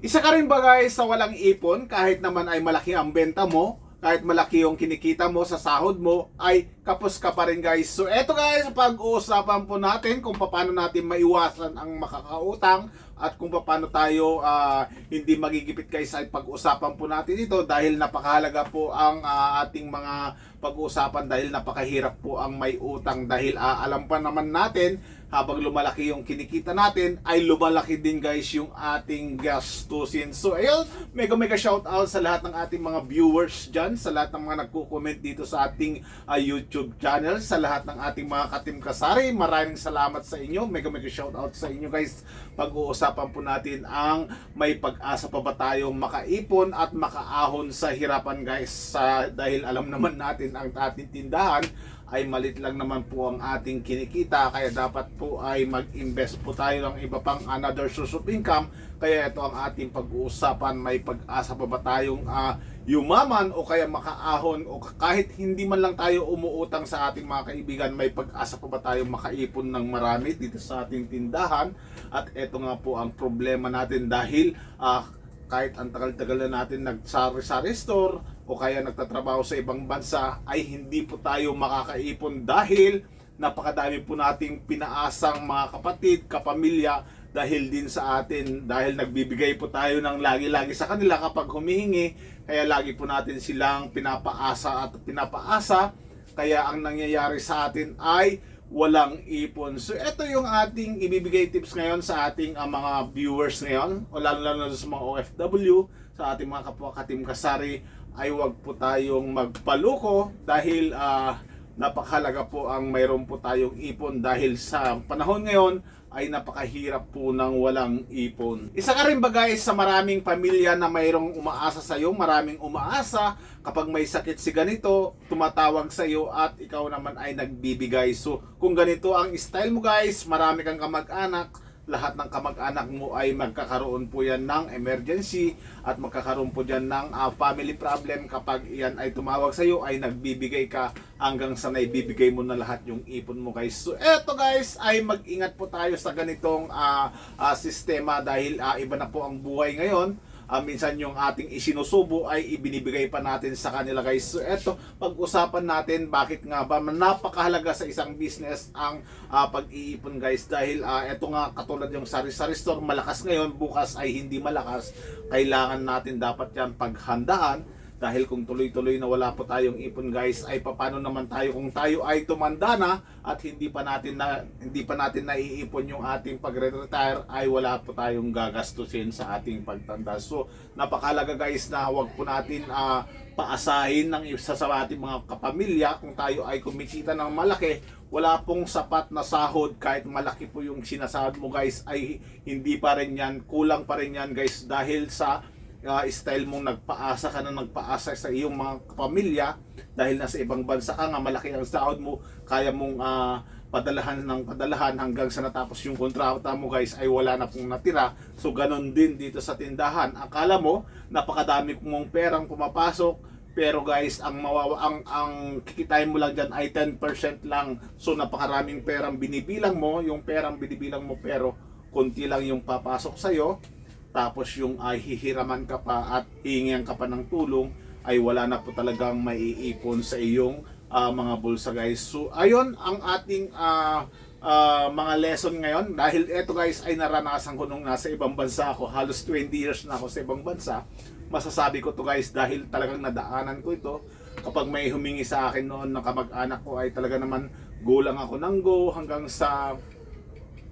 Isa ka rin ba guys sa walang ipon? Kahit naman ay malaki ang benta mo, kahit malaki yung kinikita mo sa sahod mo, ay kapos ka pa rin guys. So eto guys, pag-uusapan po natin kung paano natin maiwasan ang makakautang at kung paano tayo ah, hindi magigipit guys ay pag-usapan po natin ito dahil napakahalaga po ang ah, ating mga pag-uusapan dahil napakahirap po ang may utang dahil ah, alam pa naman natin habang lumalaki yung kinikita natin ay lumalaki din guys yung ating gastusin. So ayun, mega mega shout out sa lahat ng ating mga viewers dyan, sa lahat ng mga nagko-comment dito sa ating ah, YouTube channel, sa lahat ng ating mga katim kasari. Maraming salamat sa inyo. Mega mega shout out sa inyo guys. Pag-uusapan po natin ang may pag-asa pa ba tayong makaipon at makaahon sa hirapan guys. Sa, dahil alam naman natin ang ating tindahan ay malit lang naman po ang ating kinikita kaya dapat po ay mag-invest po tayo ng iba pang another source of income. Kaya ito ang ating pag-uusapan. May pag-asa pa ba tayong ah, yumaman o kaya makaahon o kahit hindi man lang tayo umuutang sa ating mga kaibigan may pag-asa pa ba tayong makaipon ng marami dito sa ating tindahan? At ito nga po ang problema natin dahil ah, kahit ang tagal-tagal na natin nagsari-sari store o kaya nagtatrabaho sa ibang bansa ay hindi po tayo makakaipon dahil napakadami po nating pinaasang mga kapatid, kapamilya dahil din sa atin dahil nagbibigay po tayo ng lagi-lagi sa kanila kapag humihingi. Kaya lagi po natin silang pinapaasa at pinapaasa. Kaya ang nangyayari sa atin ay walang ipon. So ito yung ating ibibigay tips ngayon sa ating ah, mga viewers ngayon o lalo lalo sa mga OFW sa ating mga kapwa katim kasari ay wag po tayong magpaluko dahil ah, napakahalaga po ang mayroon po tayong ipon dahil sa panahon ngayon ay napakahirap po ng walang ipon. Isa ka rin ba guys sa maraming pamilya na mayroong umaasa sa iyo, maraming umaasa kapag may sakit si ganito, tumatawag sa iyo at ikaw naman ay nagbibigay. So kung ganito ang style mo guys, marami kang kamag-anak, lahat ng kamag-anak mo ay magkakaroon po yan ng emergency at magkakaroon po dyan ng ah, family problem kapag iyan ay tumawag sa iyo ay nagbibigay ka hanggang sa naibibigay mo na lahat yung ipon mo guys. So eto guys ay mag-ingat po tayo sa ganitong ah, ah, sistema dahil ah, iba na po ang buhay ngayon. Ah, minsan yung ating isinusubo ay ibinibigay pa natin sa kanila guys. So eto, pag-usapan natin bakit nga ba napakahalaga sa isang business ang ah, pag-iipon guys dahil ah, eto nga katulad yung sari-sari store malakas ngayon, bukas ay hindi malakas. Kailangan natin dapat yan paghandaan dahil kung tuloy-tuloy na wala po tayong ipon guys ay paano naman tayo kung tayo ay tumanda na at hindi pa natin na hindi pa natin naiipon yung ating pagre-retire ay wala po tayong gagastusin sa ating pagtanda. So napakalaga guys na wag po natin ah, paasahin ng isa sa ating mga kapamilya. Kung tayo ay kumikita ng malaki wala pong sapat na sahod. Kahit malaki po yung sinasahod mo guys ay hindi pa rin yan. Kulang pa rin yan guys dahil sa uh, style mong nagpaasa ka na nagpaasa sa iyong mga pamilya dahil nasa ibang bansa ka nga malaki ang sahod mo kaya mong ah, padalahan ng padalahan hanggang sa natapos yung kontrata mo guys ay wala na pong natira. So ganon din dito sa tindahan. Akala mo napakadami mong perang pumapasok pero guys ang mawawa ang ang kikitain mo lang diyan ay 10% lang. So napakaraming perang binibilang mo yung perang binibilang mo pero konti lang yung papasok sa tapos yung ay hihiraman ka pa at hihingihan ka pa ng tulong ay wala na po talagang maiipon sa iyong ah, mga bulsa guys. So ayun ang ating ah, ah, mga lesson ngayon dahil eto guys ay naranasan ko nung nasa ibang bansa ako. Halos 20 years na ako sa ibang bansa. Masasabi ko to guys dahil talagang nadaanan ko ito. Kapag may humingi sa akin noon na kamag-anak ko ay talaga naman go lang ako ng go hanggang sa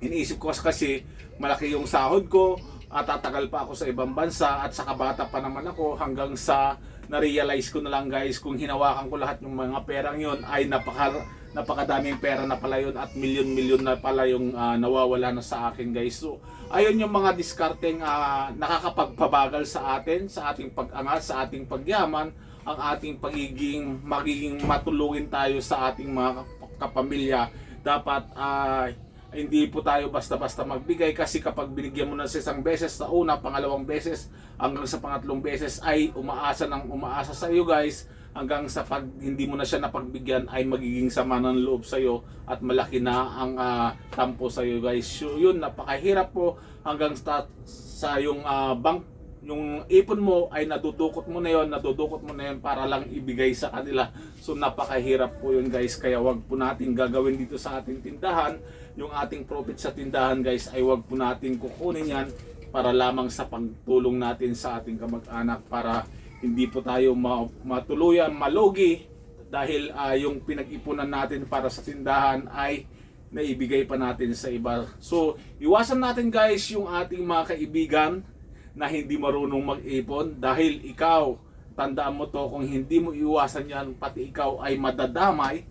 iniisip ko kasi malaki yung sahod ko at pa ako sa ibang bansa at sa kabata pa naman ako hanggang sa na-realize ko na lang guys kung hinawakan ko lahat ng mga perang yon ay napaka napakadaming pera na pala yun at milyon-milyon na pala yung ah, nawawala na sa akin guys. So ayun yung mga diskarteng ah, nakakapagpabagal sa atin, sa ating pag-angat, sa ating pagyaman, ang ating pagiging magiging matulungin tayo sa ating mga kapamilya. Dapat ah, hindi po tayo basta-basta magbigay kasi kapag binigyan mo na sa isang beses sa una, pangalawang beses, hanggang sa pangatlong beses ay umaasa ng umaasa sa iyo guys hanggang sa pag hindi mo na siya napagbigyan ay magiging sama ng loob sa iyo at malaki na ang ah, tampo sa iyo guys. So, yun napakahirap po hanggang sa, sa yung ah, bank yung ipon mo ay nadudukot mo na yon, nadudukot mo na yon para lang ibigay sa kanila. So napakahirap po yun guys, kaya wag po natin gagawin dito sa ating tindahan. Yung ating profit sa tindahan guys ay wag po natin kukunin yan para lamang sa pagtulong natin sa ating kamag-anak para hindi po tayo ma- matuluyan malugi dahil ah, yung pinag-ipunan natin para sa tindahan ay naibigay pa natin sa iba. So, iwasan natin guys yung ating mga kaibigan na hindi marunong mag-ipon dahil ikaw, tandaan mo to, kung hindi mo iwasan yan, pati ikaw ay madadamay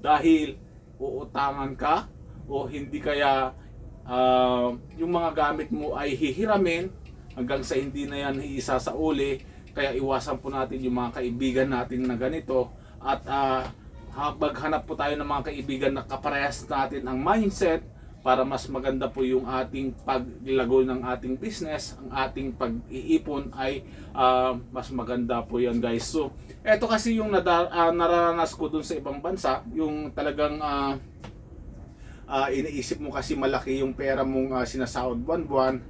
dahil uutangan ka o hindi kaya ah, yung mga gamit mo ay hihiramin hanggang sa hindi na yan iisa sa uli. Kaya iwasan po natin yung mga kaibigan natin na ganito at uh, maghanap po tayo ng mga kaibigan na kaparehas natin ang mindset para mas maganda po yung ating paglago ng ating business, ang ating pag-iipon ay ah, mas maganda po yan guys. So, eto kasi yung nada, ah, nararanas ko dun sa ibang bansa, yung talagang ah, ah, iniisip mo kasi malaki yung pera mong ah, sinasahod buwan-buwan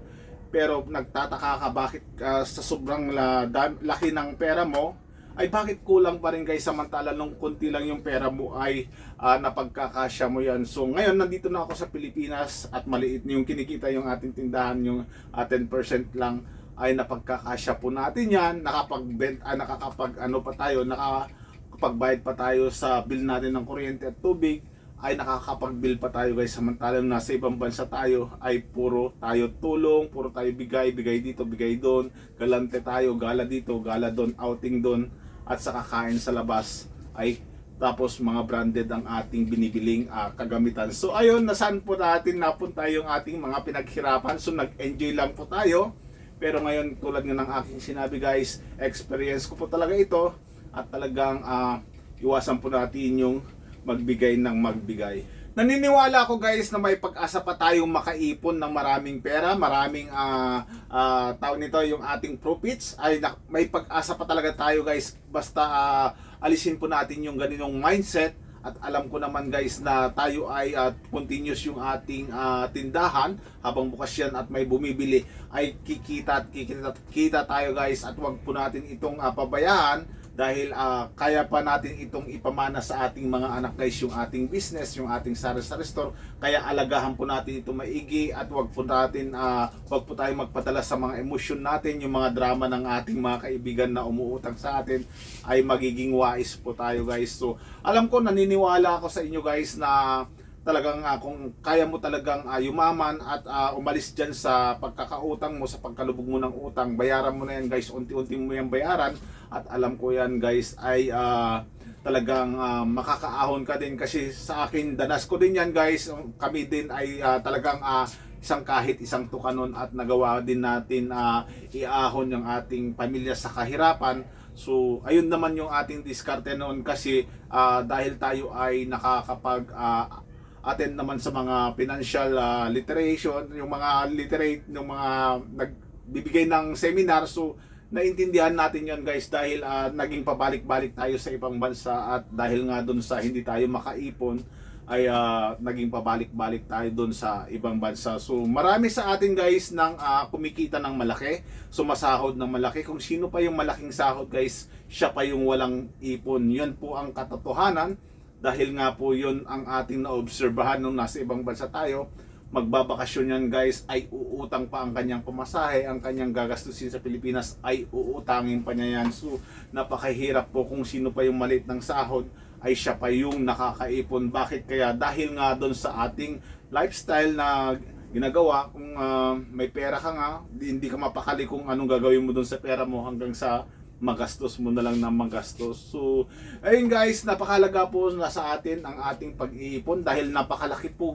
pero nagtataka ka bakit ah, sa sobrang la, dam- laki ng pera mo ay bakit kulang pa rin guys samantala nung konti lang yung pera mo ay ah, napagkakasya mo yan. So ngayon nandito na ako sa Pilipinas at maliit yung kinikita yung ating tindahan yung ah, 10% lang ay napagkakasya po natin yan. Nakapag ah, nakakapag ano pa tayo, nakakapagbayad pa tayo sa bill natin ng kuryente at tubig ay nakakapag-bill pa tayo guys samantalang nasa ibang bansa tayo ay puro tayo tulong, puro tayo bigay, bigay dito, bigay doon, galante tayo, gala dito, gala doon, outing doon at sa kakain sa labas ay tapos mga branded ang ating binibiling ah, kagamitan. So ayun, nasaan po natin napunta yung ating mga pinaghirapan. So nag-enjoy lang po tayo. Pero ngayon tulad nga ng aking sinabi guys, experience ko po talaga ito at talagang ah, iwasan po natin yung magbigay ng magbigay. Naniniwala ako guys na may pag-asa pa tayong makaipon ng maraming pera, maraming ah ah, tawag nito yung ating profits. Ay na- may pag-asa pa talaga tayo guys. Basta ah, alisin po natin yung ganinong mindset. At alam ko naman guys na tayo ay at continuous yung ating ah, tindahan habang bukas yan at may bumibili. Ay kikita at kikita, kita tayo guys at wag po natin itong ah, pabayaan dahil ah, kaya pa natin itong ipamana sa ating mga anak guys yung ating business, yung ating sari-sari store. Kaya alagahan po natin ito maigi at wag po natin ah, wag po tayo magpadala sa mga emosyon natin, yung mga drama ng ating mga kaibigan na umuutang sa atin ay magiging wais po tayo guys. So, alam ko naniniwala ako sa inyo guys na talagang ah, kung kaya mo talagang ah, yumaman at ah, umalis dyan sa pagkakautang mo, sa pagkalubog mo ng utang, bayaran mo na yan guys, unti-unti mo yan bayaran. At alam ko yan guys ay ah, talagang ah, makakaahon ka din. Kasi sa akin danas ko din yan guys. Kami din ay ah, talagang ah, isang kahit isang tukanon at nagawa din natin ah, iahon yung ating pamilya sa kahirapan. So, ayun naman yung ating diskarte noon kasi ah, dahil tayo ay nakakapag ah, attend naman sa mga financial ah, literation, yung mga literate, yung mga nagbibigay ng seminar. So, naintindihan natin yon guys dahil ah, naging pabalik-balik tayo sa ibang bansa at dahil nga doon sa hindi tayo makaipon ay ah, naging pabalik-balik tayo doon sa ibang bansa. So marami sa atin guys nang ah, kumikita ng malaki, sumasahod ng malaki. Kung sino pa yung malaking sahod guys, siya pa yung walang ipon. Yan po ang katotohanan dahil nga po yun ang ating naobserbahan nung nasa ibang bansa tayo magbabakasyon yan guys ay uutang pa ang kanyang pamasahe ang kanyang gagastusin sa Pilipinas ay uutangin pa niya yan. So napakahirap po kung sino pa yung maliit ng sahod ay siya pa yung nakakaipon. Bakit kaya? Dahil nga doon sa ating lifestyle na ginagawa kung ah, may pera ka nga di- hindi ka mapakali kung anong gagawin mo doon sa pera mo hanggang sa magastos mo na lang ng magastos. So, ayun guys, napakalaga po na sa atin ang ating pag-iipon dahil napakalaki po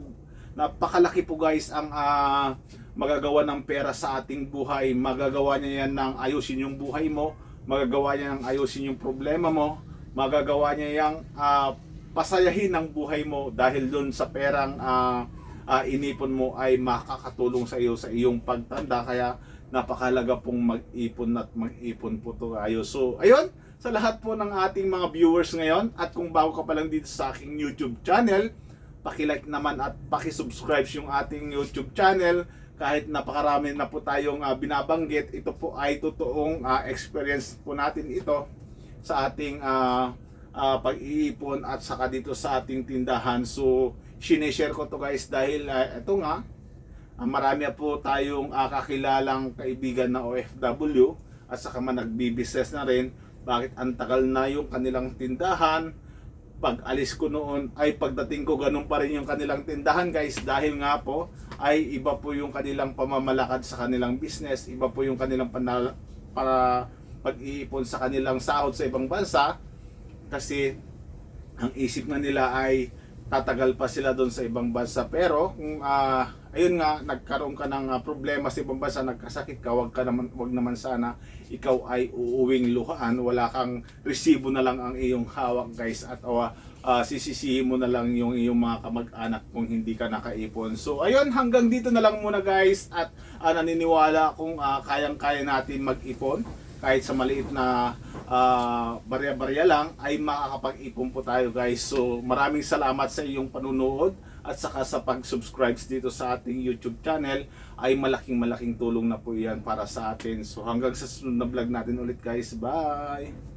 napakalaki po guys ang ah, magagawa ng pera sa ating buhay. Magagawa niya yan ng ayusin yung buhay mo, magagawa niya ng ayusin yung problema mo, magagawa niya yang ah, pasayahin ang buhay mo dahil doon sa perang ah, ah, inipon mo ay makakatulong sa iyo sa iyong pagtanda kaya napakalaga pong mag-ipon at mag-ipon po tayo. So, ayun, sa lahat po ng ating mga viewers ngayon at kung bago ka pa lang dito sa aking YouTube channel, paki-like naman at paki-subscribe yung ating YouTube channel kahit napakarami na po tayong ah, binabanggit, ito po ay totoong ah, experience po natin ito sa ating ah, ah, pag-iipon at saka dito sa ating tindahan. So, sineshare ko to guys dahil ah, ito nga, marami po tayong ah, kakilalang kaibigan na OFW at saka man nagbi-business na rin. Bakit ang tagal na yung kanilang tindahan? Pag alis ko noon ay pagdating ko ganun pa rin yung kanilang tindahan guys dahil nga po ay iba po yung kanilang pamamalakad sa kanilang business, iba po yung kanilang panal- para pag-iipon sa kanilang sahod sa ibang bansa kasi ang isip nga nila ay tatagal pa sila doon sa ibang bansa. Pero kung ah, ayun nga nagkaroon ka ng ah, problema sa ibang bansa nagkasakit ka wag ka naman wag naman sana ikaw ay uuwing luhaan. Wala kang resibo na lang ang iyong hawak guys. At uh, sisisihin mo na lang yung iyong mga kamag-anak kung hindi ka nakaipon. So ayun hanggang dito na lang muna guys. At ah, naniniwala kung ah, kayang-kaya natin mag-ipon kahit sa maliit na ah, barya-barya lang ay makakapag-ipon po tayo guys. So maraming salamat sa iyong panunood at saka sa pag-subscribe dito sa ating YouTube channel ay malaking malaking tulong na po yan para sa atin. So hanggang sa sunod na vlog natin ulit guys. Bye!